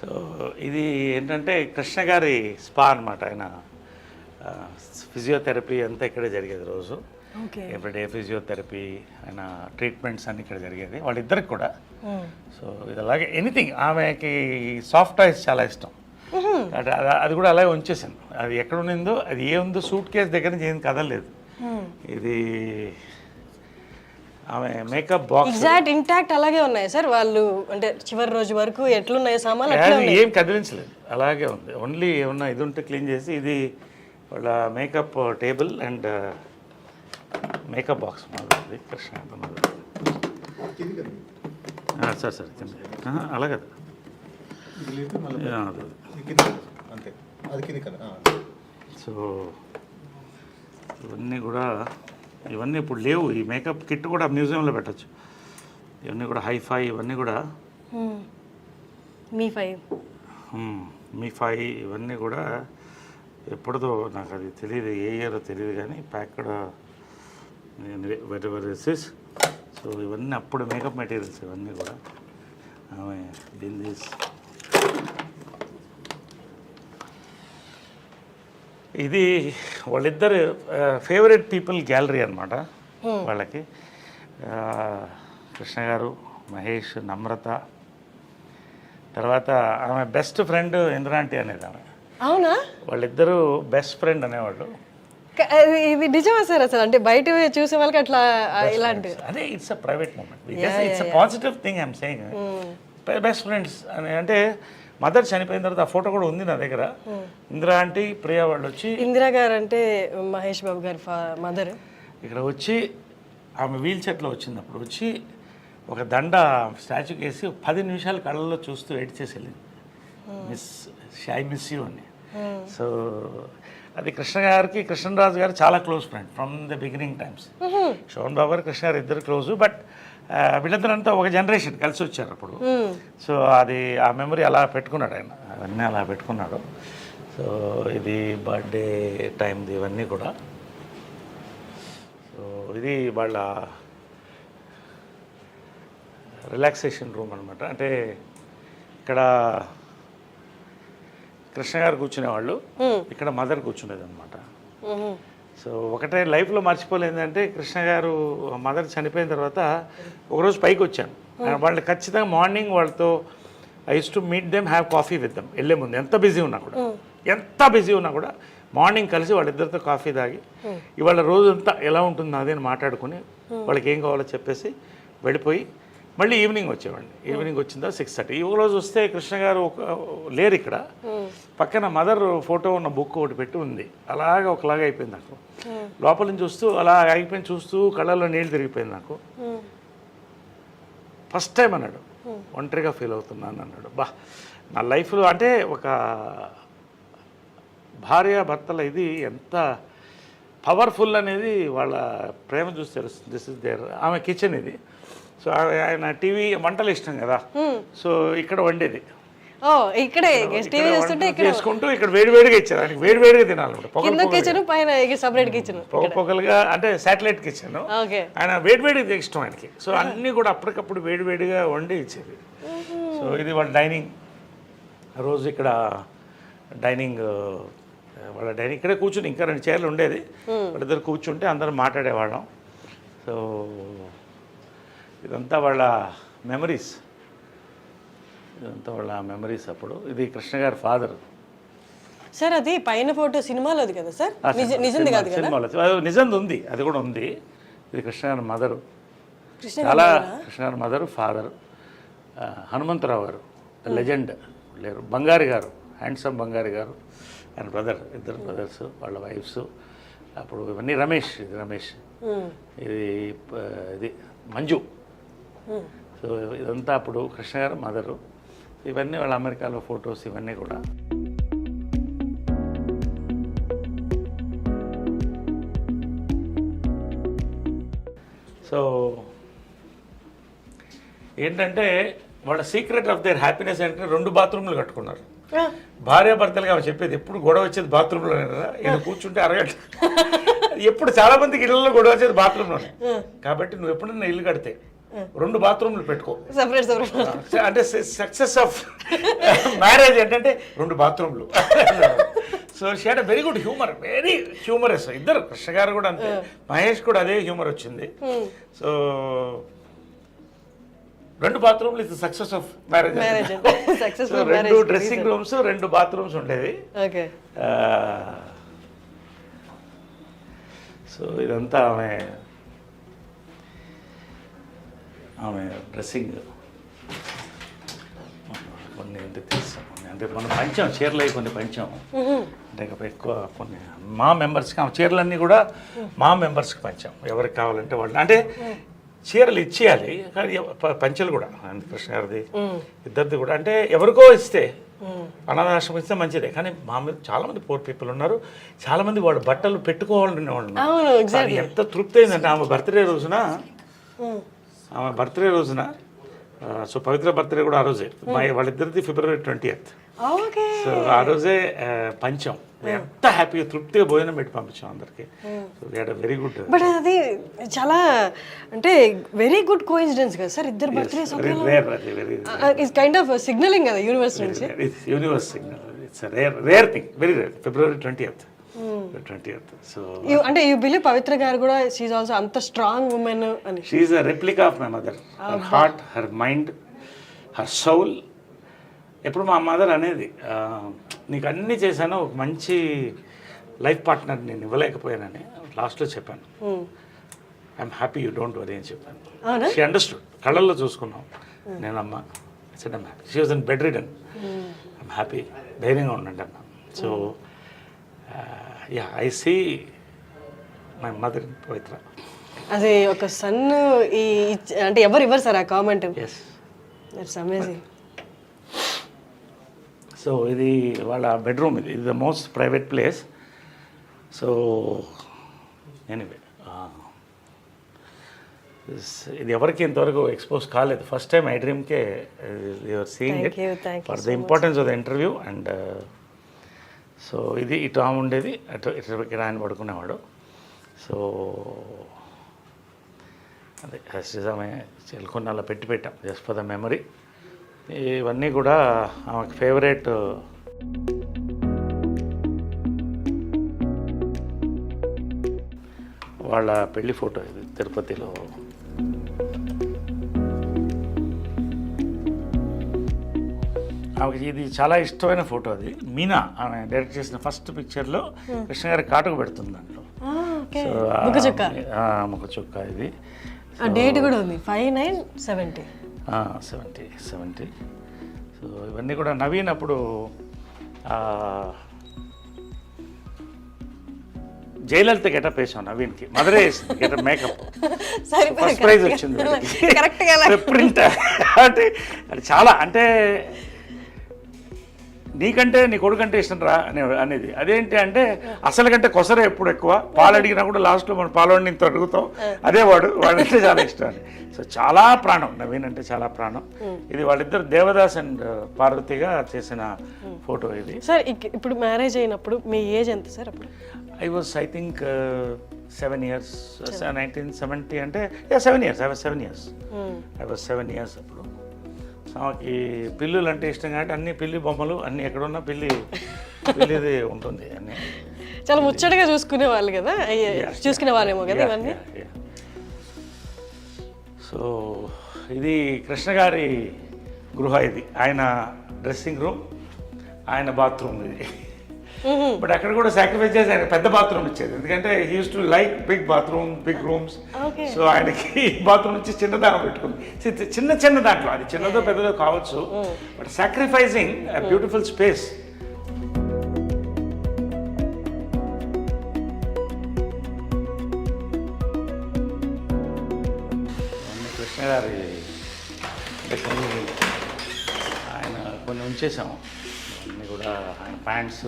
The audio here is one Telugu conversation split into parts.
సో ఇది ఏంటంటే కృష్ణ గారి స్పా అనమాట ఆయన. ఫిజియోథెరపీ అంతా ఇక్కడే జరిగేది రోజు. ఓకే. ఎవ్రీడే ఫిజియోథెరపీ ఆయన ట్రీట్మెంట్స్ అన్ని ఇక్కడ జరిగేది వాళ్ళిద్దరికి కూడా. సో ఇది అలాగే ఎనీథింగ్. ఆమెకి సాఫ్ట్ టాయ్స్ చాలా ఇష్టం. అంటే అది- అది కూడా అలాగే ఉంచేసాను అది ఎక్కడ ఉన్నిందో అది ఏ ఉందో సూట్ కేస్ దగ్గర నుంచి ఏం కదలలేదు. ఇది ఆమె మేకప్ బాక్స్ ఎగ్జాక్ట్ ఇంటాక్ట్ అలాగే ఉన్నాయి సార్. వాళ్ళు అంటే చివరి రోజు వరకు ఎట్లున్నాయి సామాన్లు అట్లా ఏం కదిలించలేదు. అలాగే ఉంది. ఓన్లీ ఏమన్నా ఇది ఉంటే క్లీన్ చేసి ఇది వాళ్ళ makeup table and makeup box మాది కృష్ణ మాది కింది కదా? ఆ, సార్ సార్ కింద ఆహా, అలా కదా ఇది లేదు మళ్ళీ ఆ, అది. ఇది కింది కదా? అంతే. అది కింది కదా? ఆ. సో ఇవన్నీ కూడా ఇవన్నీ ఇప్పుడు లేవు. ఈ మేకప్ కిట్ కూడా మ్యూజియంలో పెట్టచ్చు. ఇవన్నీ కూడా హైఫై ఇవన్నీ కూడా. మీ ఫైవ్. మీ ఫై ఇవన్నీ కూడా ఎప్పుడుదో నాకు అది తెలియదు ఏ ఇయర్ తెలియదు కానీ packed very very recess so ఇవన్నీ అప్పుడు మేకప్ మెటీరియల్స్ ఇవన్నీ కూడా. ఆమె దీని ఇది వాళ్ళిద్దరు ఫేవరెట్ పీపుల్ గ్యాలరీ అనమాట వాళ్ళకి. కృష్ణ గారు మహేష్ నమ్రత. తర్వాత ఆమె బెస్ట్ ఫ్రెండ్ ఇంద్రాంటి అనేది ఆమె. అవునా? వాళ్ళిద్దరూ బెస్ట్ ఫ్రెండ్ అనేవాళ్ళు. ఇది నిజమా సార్ అసలు? అంటే బయట చూసే వాళ్ళకి అట్లా ఇలాంటి అదే it's a private moment it's a positive thing I'm saying best friends అని అంటే మదర్ చనిపోయిన తర్వాత ఆ ఫోటో కూడా ఉంది నా దగ్గర. ఇందిరా ఆంటీ ప్రియా వాళ్ళు వచ్చి ఇందిరా గారు అంటే మహేష్ బాబు గారి మదర్. ఇక్కడ వచ్చి ఆమె వీల్ చైర్లో వచ్చింది అప్పుడు వచ్చి ఒక దండ స్టాచ్యూకి వేసి పది నిమిషాలు కళ్ళల్లో చూస్తూ ఎడిట్ చేసి వెళ్ళింది. మిస్ షై మిస్ యూ అని. సో అది కృష్ణ గారికి కృష్ణరాజు గారు చాలా close friend from the beginning times. Sobhan Babu garu Krishna garu ఇద్దరు క్లోజ్ బట్ వీళ్ళిద్దరంతా ఒక జనరేషన్ కలిసి వచ్చారు అప్పుడు. సో అది ఆ మెమరీ అలా పెట్టుకున్నాడు ఆయన. అవన్నీ అలా పెట్టుకున్నాడు. సో ఇది బర్త్డే టైంది ఇవన్నీ కూడా. సో ఇది వాళ్ళ రిలాక్సేషన్ రూమ్ అనమాట అంటే ఇక్కడ కృష్ణ గారు కూర్చునేవాళ్ళు. ఇక్కడ మదర్ కూర్చునేది అనమాట సో ఒకటే లైఫ్లో మర్చిపోలేదు అంటే కృష్ణ గారు మదర్ చనిపోయిన తర్వాత ఒకరోజు పైకి వచ్చాను. వాళ్ళు ఖచ్చితంగా మార్నింగ్ వాళ్ళతో I use to meet them have coffee with them వెళ్ళే ముందు ఎంత బిజీ ఉన్నా కూడా ఎంత బిజీ ఉన్నా కూడా మార్నింగ్ కలిసి వాళ్ళిద్దరితో కాఫీ తాగి ఇవాళ రోజంతా ఎలా ఉంటుంది అదే అని మాట్లాడుకుని వాళ్ళకి ఏం కావాలో చెప్పేసి వెళ్ళిపోయి మళ్ళీ ఈవినింగ్ వచ్చేవాడిని. ఈవినింగ్ తర్వాత సిక్స్ థర్టీ. ఈ రోజు వస్తే కృష్ణ గారు ఒక లేరు ఇక్కడ. పక్కన మదర్ ఫోటో ఉన్న బుక్ ఒకటి పెట్టి ఉంది. అలాగా ఒకలాగా అయిపోయింది నాకు. లోపల నుంచి చూస్తూ అలా అయిపోయింది చూస్తూ కళ్ళల్లో నీళ్ళు తిరిగిపోయింది నాకు. ఫస్ట్ టైం అన్నాడు. ఒంటరిగా ఫీల్ అవుతున్నాను అన్నాడు. బా నా లైఫ్లో అంటే ఒక భార్య భర్తల ఇది ఎంత పవర్ఫుల్ అనేది వాళ్ళ ప్రేమ చూసి తెలుస్తుంది. దిస్ ఇస్ దేర్ ఆమె కిచెన్ ఇది. సో ఆయన టీవీ వంటలు ఇష్టం కదా. సో ఇక్కడ వండేది. ఓ ఇక్కడే టీవీ ఇక్కడ చూస్తుంటే వంటలు ఇక్కడ చేసుకుంటూ ఇక్కడ వేడివేడిగా ఇచ్చారు. ఆయనకి వేడివేడిగా తినాలన్నమాట పొగ కింద. కిచెన్ పైన సపరేట్ కిచెన్ పొగ పొగలుగా అంటే శాటిలైట్ కిచెన్ ఆయన వేడివేడిగా ఇష్టం ఆయనకి. సో అన్నీ కూడా అప్పటికప్పుడు వేడివేడిగా వండి ఇచ్చేది. సో ఇది వాళ్ళ డైనింగ్. రోజు ఇక్కడ డైనింగ్ వాళ్ళ డైనింగ్ ఇక్కడే కూర్చుని ఇంకా రెండు చైర్లు ఉండేది. వాళ్ళిద్దరు కూర్చుంటే అందరం మాట్లాడేవాళ్ళం. సో ఇదంతా వాళ్ళ మెమరీస్ ఇదంతా వాళ్ళ మెమరీస్ అప్పుడు. ఇది కృష్ణ గారి ఫాదర్ సార్ అది పైన ఫోటో సినిమాలోది కదా సార్? నిజ నిజంది కాదు సినిమాలో. నిజంది ఉంది. అది కూడా ఉంది. ఇది కృష్ణ గారి మదరు చాలా కృష్ణ గారి మదరు ఫాదర్ హనుమంతరావు గారు లెజెండ్ లేరు. బంగారి గారు హ్యాండ్సమ్ బంగారి గారు. ఆయన బ్రదర్ ఇద్దరు బ్రదర్స్ వాళ్ళ వైఫ్స్ అప్పుడు ఇవన్నీ రమేష్ ఇది రమేష్. ఇది ఇది మంజు. సో ఇదంతా అప్పుడు కృష్ణ గారు మదరు. ఇవన్నీ వాళ్ళ అమెరికాలో ఫొటోస్ ఇవన్నీ కూడా. సో ఏంటంటే వాళ్ళ సీక్రెట్ ఆఫ్ దేర్ హ్యాపీనెస్ అంటే రెండు బాత్రూమ్లు కట్టుకున్నారు. భార్య భర్తలుగా ఆమె చెప్పేది ఎప్పుడు గొడవ వచ్చేది బాత్రూంలోనే కదా? ఈయన కూర్చుంటే అరగంట. ఎప్పుడు చాలా మందికి ఇళ్ళల్లో గొడవ వచ్చేది బాత్రూంలోనే. కాబట్టి నువ్వు ఎప్పుడన్నా ఇల్లు కడితే రెండు బాత్రూమ్లు పెట్టుకో. సపరేట్ సపరేట్ అంటే సక్సెస్ ఆఫ్ మ్యారేజ్ ఏంటంటే రెండు బాత్రూమ్లు so she'd very good humour very humorous ఇద్దరు కృష్ణ గారు కూడా అంతే. మహేష్ కూడా అదే హ్యూమర్ వచ్చింది. సో రెండు బాత్రూమ్లు ఇది సక్సెస్ ఆఫ్ మ్యారేజ్ రెండు డ్రెస్సింగ్ రూమ్స్ రెండు బాత్రూమ్స్ ఉండేవి. సో ఇదంతా ఆమె ఆమె డ్రెస్సింగ్. కొన్ని అంటే తీసాం అంటే మనం పంచాం చీరలు అవి కొన్ని పంచాం. అంటే ఎక్కువ కొన్ని మా మెంబర్స్కి ఆ చీరలన్నీ కూడా మా మెంబర్స్కి పంచాం. ఎవరికి కావాలంటే వాళ్ళు. అంటే చీరలు ఇచ్చేయాలి కానీ పంచెలు కూడా. కృష్ణ గారిది ఇద్దరిది కూడా. అంటే ఎవరికో ఇస్తే అనాథాశ్రమం ఇస్తే మంచిదే. కానీ మా మీద చాలా మంది పోర్ పీపుల్ ఉన్నారు. చాలా మంది వాడు బట్టలు పెట్టుకోవాలనే వాళ్ళు ఎంత తృప్తి అయిందంటే ఆమె బర్త్డే రోజున ఆమె బర్త్డే రోజున సో పవిత్ర బర్త్డే కూడా ఆ రోజే. మా వాళ్ళిద్దరిది ఫిబ్రవరి ట్వంటీ ఎయిత్. సో ఆ రోజే పంచాం. ఎంత హ్యాపీగా తృప్తిగా భోజనం పెట్టి పంపించాం అందరికి. వెరీ గుడ్ బట్ అది చాలా అంటే వెరీ గుడ్ కోఇన్సిడెన్స్ కదా సార్? ఇద్దరు very is kind of signalling కదా యూనివర్స్ నుంచి. Universe signal it's rare rare thing very rare February twenty eighth twenty eighth so అంటే యూ బిలీవ్ పవిత్ర గారు కూడా షీఈ్ ఆల్సో అంత స్ట్రాంగ్ ఉమెన్ అని. She's a replica of my mother her heart her mind her soul ఎప్పుడు మా మదర్ అనేది నీకు అన్నీ చేశాను ఒక మంచి లైఫ్ పార్ట్నర్ నేను ఇవ్వలేకపోయానని లాస్ట్లో చెప్పాను. I'm happy you don't worry అని చెప్పాను? షీ అండర్స్టూడ్ కళ్ళల్లో చూసుకున్నాం. నేనమ్మ she was on bedridden I'm happy ధైర్యంగా ఉండండి అన్న so ya I see my mother Pavitra అది ఒక సన్ ఈ అంటే ఎవరు ఇవ్వరు సార్ ఆ comment yes it's amazing so ఇది వాళ్ళ బెడ్రూమ్ ఇది. ఇది the most private place so anyway ఇది ఎవరికి ఇంతవరకు ఎక్స్పోజ్ కాలేదు. First time I డ్రీమ్కే your seeing it for the importance of the interview and so ఇది ఇటు ఆమె ఉండేది. అటు ఇటు ఆయన పడుకునేవాడు. సో అదే ఆమె చెల్కొని అలా పెట్టి పెట్టాం. Just for the memory. ఇవన్నీ కూడా ఆమెకు ఫేవరెట్. వాళ్ళ పెళ్ళి ఫోటో ఇది తిరుపతిలో. ఆమెకి ఇది చాలా ఇష్టమైన ఫోటో అది. మీనా ఆమె డైరెక్ట్ చేసిన ఫస్ట్ పిక్చర్లో కృష్ణ గారి కాటుకు పెడుతుంది దాంట్లో. ముఖ చుక్క ఇది. డేట్ కూడా ఉంది. Five nine seventy. Seventy seventy. So ఇవన్నీ కూడా నవీన్ అప్పుడు జయలలిత గెటప్ వేసాం నవీన్కి. మదరే వేసింది గెటప్ మేకప్. ఫస్ట్ ప్రైజ్ వచ్చింది ప్రింట్ అంటే అది చాలా అంటే నీకంటే నీ కొడుకంటే ఇష్టం రా అనే అనేది. అదేంటి అంటే అసలు కంటే కొసరే ఎప్పుడు ఎక్కువ. పాలు అడిగినా కూడా లాస్ట్లో మనం పాలోడిని ఇంత అడుగుతాం. అదే వాడు వాడంటే చాలా ఇష్టం అని. సో చాలా ప్రాణం. నవీన్ అంటే చాలా ప్రాణం. ఇది వాళ్ళిద్దరు దేవదాస్ అండ్ పార్వతిగా చేసిన ఫోటో ఇది. సార్ ఇప్పుడు మ్యారేజ్ అయినప్పుడు మీ ఏజ్ ఎంత సార్ అప్పుడు? I was I think seven years nineteen seventy అంటే seven years. I was seven years. I was seven years అప్పుడు. ఆమెకి పిల్లులు అంటే ఇష్టం కాబట్టి అన్ని పిల్లి బొమ్మలు అన్ని ఎక్కడున్నా పిల్లి పిల్లిది ఉంటుంది అన్ని. చాలా ముచ్చటగా చూసుకునే వాళ్ళు కదా? చూసుకునే వాళ్ళేమో కదా ఇవన్నీ? సో ఇది కృష్ణ గారి గృహ ఇది. ఆయన డ్రెస్సింగ్ రూమ్ ఆయన బాత్రూమ్ ఇది. బట్ అక్కడ కూడా సాక్రిఫైస్ చేసి ఆయన పెద్ద బాత్రూమ్ ఇచ్చేది. ఎందుకంటే he's to like big bathroom big rooms. So ఆయనకి బాత్రూమ్ నుంచి చిన్న దానం పెట్టుకుంది. చిన్న చిన్న దాంట్లో అది చిన్నదో పెద్దదో కావచ్చు. But sacrificing beautiful space Krishna గారి ఆయన కొన్ని ఉంచేసాము ఇవన్నీ కూడా ఆయన ప్యాంట్స్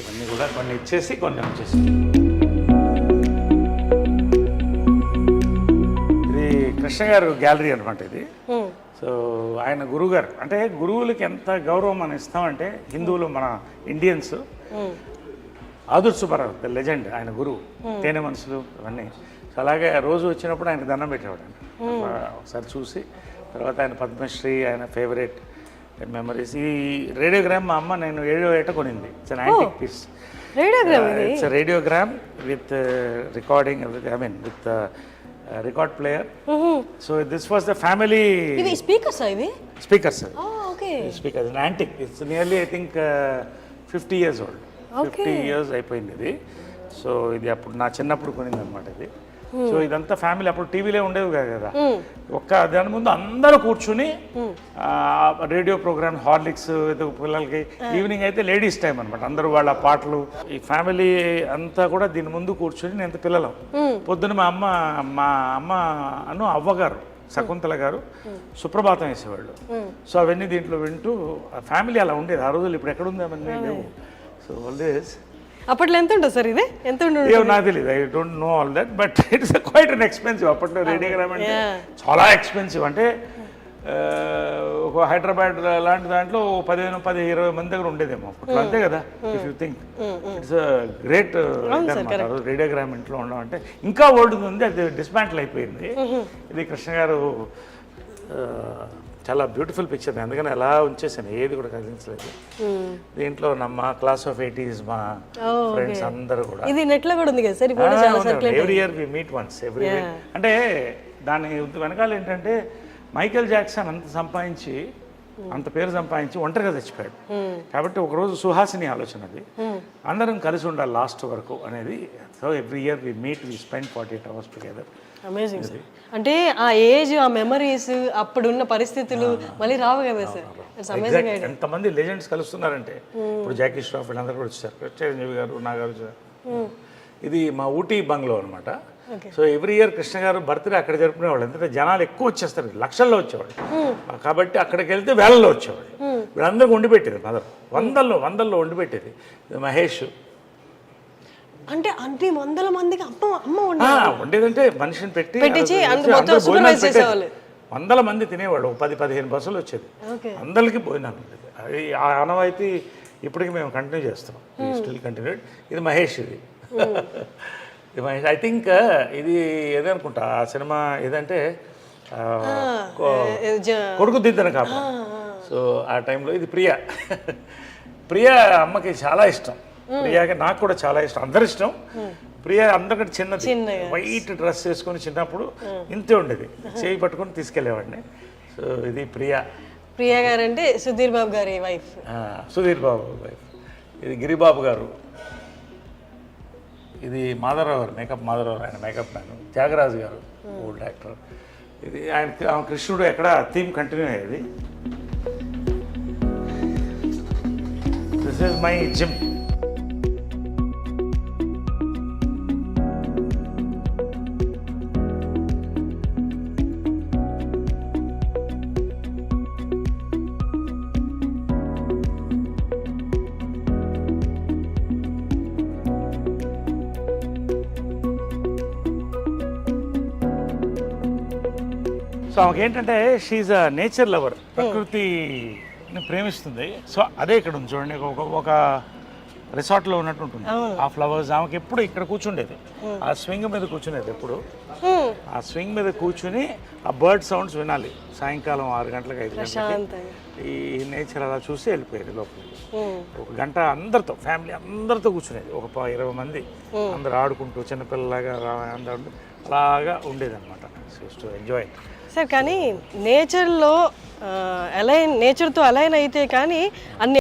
ఇవన్నీ కూడా కొన్ని ఇచ్చేసి కొన్ని ఉంచేసాం. ఇది కృష్ణ గారు గ్యాలరీ అనమాట ఇది. సో ఆయన గురువు గారు అంటే గురువులకి ఎంత గౌరవం మనం ఇస్తామంటే హిందువులు మన ఇండియన్స్. ఆదుర్ సుబ్బారావు ద లెజెండ్ ఆయన గురువు. తేనె మనసులు ఇవన్నీ. సో అలాగే రోజు వచ్చినప్పుడు ఆయనకు దండం పెట్టేవాడు ఒకసారి చూసి తర్వాత ఆయన పద్మశ్రీ ఆయన ఫేవరెట్. మెమరీస్ ఈ రేడియోగ్రామ్ మా అమ్మ నేను ఏడో ఏట కొనింది. It's an antique piece radiogram it's radiogram with recording I mean with record player so this was the family ఇవి స్పీకర్స్ ఇవి speakers okay speaker antique it's nearly I think fifty years old fifty years అయిపోయింది ఇది. సో ఇది అప్పుడు నా చిన్నప్పుడు కొనింది అనమాట ఇది. సో ఇదంతా ఫ్యామిలీ అప్పుడు టీవీలే ఉండేవి కాదు. కదా ఒక్క దాని ముందు అందరూ కూర్చుని రేడియో ప్రోగ్రామ్ హార్లిక్స్ పిల్లలకి ఈవినింగ్ అయితే లేడీస్ టైం అనమాట అందరూ వాళ్ళ పాటలు ఈ ఫ్యామిలీ అంతా కూడా దీని ముందు కూర్చుని నేను పిల్లలం. పొద్దున మా అమ్మ మా అమ్మ అను అవ్వగారు శకుంతల గారు సుప్రభాతం వేసేవాళ్ళు. సో అవన్నీ దీంట్లో వింటూ ఫ్యామిలీ అలా ఉండేది. ఆ రోజులు ఇప్పుడు ఎక్కడ ఉంది అవన్నీ లేవు. సో ఆల్వేస్ అప్పట్లో ఎంత ఉంటుంది సార్ ఇది? ఎంత ఏమో నాకు తెలియదు I don't know all that but it's quite an expensive అప్పట్లో రేడియోగ్రామ్ అంటే. చాలా ఎక్స్పెన్సివ్ అంటే ఒక హైదరాబాద్ లాంటి దాంట్లో పదిహేను పది ఇరవై మంది దగ్గర ఉండేదేమో. అప్పట్లో అంతే కదా if you think it's great radiogram ఇంట్లో ఉండడం అంటే ఇంకా ఓల్డ్ ఉంది అది డిస్మాంటిల్ అయిపోయింది. ఇది కృష్ణ గారు చాలా బ్యూటిఫుల్ పిక్చర్ అందుకని అలా ఉంచేసాను ఏది కూడా కదిలించలేదు. దీంట్లో నా మా క్లాస్ ఆఫ్ ఎయిటీస్ మా ఫ్రెండ్స్ అందరూ కూడా. ఇది నెట్లో కూడా ఉంది కదా sir? Every year we meet once every అంటే దాని వెనకాల ఏంటంటే మైకేల్ జాక్సన్ అంత సంపాదించి అంత పేరు సంపాదించి ఒంటరిగా చచ్చిపోయాడు కాబట్టి ఒకరోజు సుహాసిని ఆలోచన అది. అందరం కలిసి ఉండాలి లాస్ట్ వరకు అనేది. So every year we meet we spend forty eight hours together amazing అంటే ఆ ఏజ్ ఆ మెమరీస్ అప్పుడున్న పరిస్థితులు మళ్ళీ రావు కదా సార్. ఎంతమంది లెజెండ్స్ కలుస్తున్నారంటే ఇప్పుడు జాకీ ష్రాఫ్ వీళ్ళందరూ కూడా వచ్చారు. చిరంజీవి గారు నాగార్జున. ఇది మా ఊటీ బంగ్లో అనమాట సో ఎవ్రీ ఇయర్ కృష్ణ గారు బర్త్డే అక్కడ జరుపుకునేవాళ్ళు. ఎందుకంటే జనాలు ఎక్కువ వచ్చేస్తారు లక్షల్లో వచ్చేవాళ్ళు. కాబట్టి అక్కడికి వెళ్తే వేలల్లో వచ్చేవాళ్ళు. వీళ్ళందరికీ వండి పెట్టేది మదర్. వందల్లో వందల్లో వండి పెట్టేది. మహేష్ అంటే అన్ని వందల మందికి అమ్మ అమ్మ వండేదంటే మనిషిని పెట్టి భోజనాలు పెట్టేది. వందల మంది తినేవాళ్ళు పది పదిహేను బస్సులు వచ్చేది. అందరికీ భోజనాలు ఉండేది. అది ఆ ఆనవాయితీ ఇప్పటికీ మేము కంటిన్యూ చేస్తున్నాం స్టిల్ కంటిన్యూడ్. ఇది మహేష్ ఇది. ఇది మహేష్. ఐ థింక్ ఇది ఏదనుకుంటా ఆ సినిమా ఏదంటే కొడుకు దిద్దన కాపు సో ఆ టైంలో ఇది ప్రియా. ప్రియా అమ్మకి చాలా ఇష్టం. ప్రియాకి నాకు కూడా చాలా ఇష్టం. అందరి ఇష్టం. ప్రియా అందరికంటే చిన్నది. చిన్నగా. వైట్ డ్రెస్ వేసుకొని చిన్నప్పుడు ఇంతే ఉండేది. చేయి పట్టుకొని తీసుకెళ్ళేవాడిని సో ఇది ప్రియా. ప్రియా గారు అంటే సుధీర్ బాబు గారి వైఫ్. సుధీర్ బాబు వైఫ్. ఇది గిరిబాబు గారు. ఇది మాధవరావు గారు మేకప్ మాధవరావు ఆయన మేకప్ మ్యాన్. త్యాగరాజు గారు ఓల్డ్ యాక్టర్. ఇది ఆయన ఆయన కృష్ణుడు ఎక్కడ థీమ్ కంటిన్యూ అయ్యేది. This is my gym so ఆమెకి ఏంటంటే షీఈ్ అ నేచర్ లవర్ ప్రకృతిని ప్రేమిస్తుంది. సో అదే ఇక్కడ ఉంది చూడండి ఒక ఒక రిసార్ట్లో ఉన్నట్టు ఉంటుంది ఆ. ఫ్లవర్స్ ఆమెకి ఎప్పుడు ఇక్కడ కూర్చుండేది. ఆ స్వింగ్ మీద కూర్చునేది ఎప్పుడు. ఆ స్వింగ్ మీద కూర్చుని ఆ బర్డ్ సౌండ్స్ వినాలి. సాయంకాలం ఆరు గంటలకు ఐదు గంటలకి ఈ నేచర్ అలా చూసి వెళ్ళిపోయేది లోపలికి. ఒక గంట అందరితో ఫ్యామిలీ అందరితో కూర్చునేది. ఒక ఇరవై మంది. అందరు ఆడుకుంటూ చిన్నపిల్లలాగా అలాగా ఉండేది అనమాట టు ఎంజాయ్ సార్ కానీ నేచర్లో అలైన్ నేచర్తో అలైన్ అయితే కానీ అన్ని